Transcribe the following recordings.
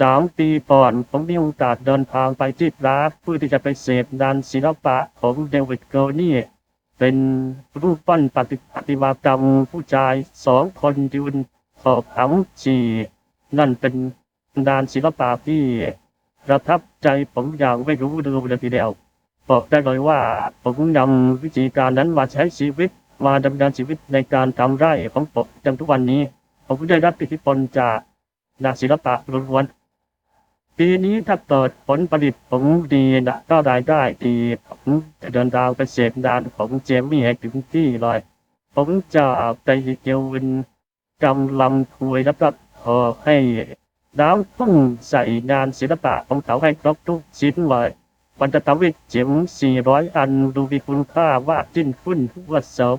สามปีก่อนผมมีโอกาสเดินทางไปที่ปรากเพื่อที่จะไปเสพงานศิลปะของเดวิดโกนี่เป็นรูปปั้นปฏิปฏิมากรรมผู้ชายสองคนยืนขอบทั้งฉี่นั่นเป็นงานศิลปะที่ประทับใจผมอย่างไม่รู้ดูเลยทีเดียวบอกได้เลยว่าผมนำวิธีการนั้นมาใช้ชีวิตมาดำเนินชีวิตในการทำไร่ของผมจนทุกวันนี้ ผมได้รับอิทธิพลจากนักศิลปะล้วนๆ ปีนี้ถ้าเกิดผลผลิตผมดีนะก็รายได้ดีผมจะเดินทางไปเสพงานของเจมี่ให้ถึงที่เลยผมจะไปเกี่ยววินกำลำถวยแล้วก็ขอให้น้ำต้องใส่งานศิลปะของเขาให้ครบทุกชิ้นเลยมันจะทำให้เจ๋ม400 อันดูมีคุณค่าว่าจิ้นขึ้นว่าเสริม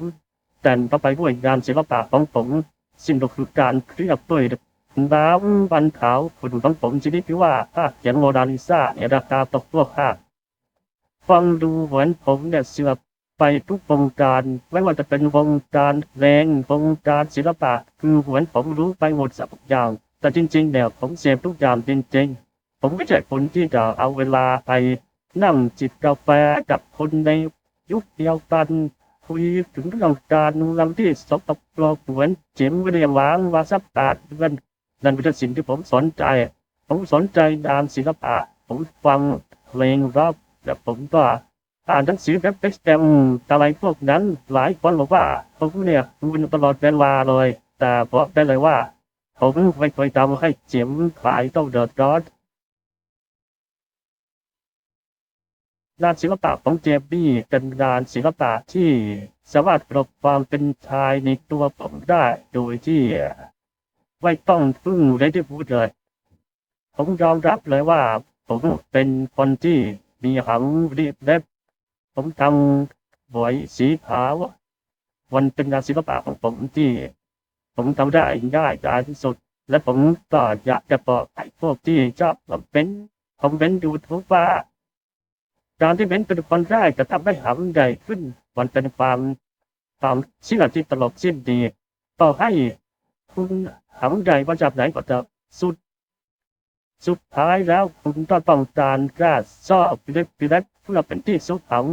แต่ต่อไปด้วยงานศิลปะของผม สิ่งก็คือการเคลือบด้วย น้ำบันขาวคุณของผมชนิดที่ว่าภาเขียนโมนาลิซาเนี่ยราคาตกตัวภาฟังดูเหมือนผมเนี่ยเสือไปทุกวงการไม่ว่าจะเป็นวงการเพลงวงการศิลปะ คือเหมือนผมรู้ไปหมดสักอย่าง แต่จริงๆเนี่ยผมเสพทุกอย่างจริง ๆ ผมไม่ใช่คนที่จะเอาเวลาไปนั่งจิบกาแฟกับคนในยุคเดียวกันคุยถึงเรื่องการเมืองที่สกปรกเหมือนเจิมไม่ได้ล้างมาสักแปดเดือนนั่นเป็นสิ่งที่ผมสนใจ ผมสนใจงานศิลปะ ผมฟังเพลงร็อกและผมก็อ่านหนังสือแบบเอ็กซ์แตมอะไรพวกนั้นหลายคนบอกว่าผมเนี่ยดูตลอดเวลาเลย แต่บอกได้เลยว่า ผมไม่เคยทำให้เจิมขายต้องเดือดร้อนงานศิลปะของเจมบี้เป็นงานศิลปะที่สามารถปลดความเป็นชายในตัวผมได้โดยที่ ไม่ต้องพึ่งเลยที่พูดเลย ผมยอมรับเลยว่า ผมเป็นคนที่มีหางรีบเล็บ ผมทำบวยสีขาวมันเป็นงานศิลปะของผมที่ ผมทำได้ง่ายดายที่สุด และผมก็อยากจะบอกให้พวกที่ชอบคอมเมนต์คอมเมนต์ยูทูบว่าการที่เบ้นเป็นคนแรกจะทำให้หำใหญ่ขึ้น มันเป็นความความเชื่อที่ตลกสิ้นดีต่อให้ คุณหำใหญ่มาจากไหนก็จะสุด สุดท้ายแล้วคุณต้องต้องการกล้าซ่อพิเล็กพิเล็กเพื่อเป็นที่สุดของ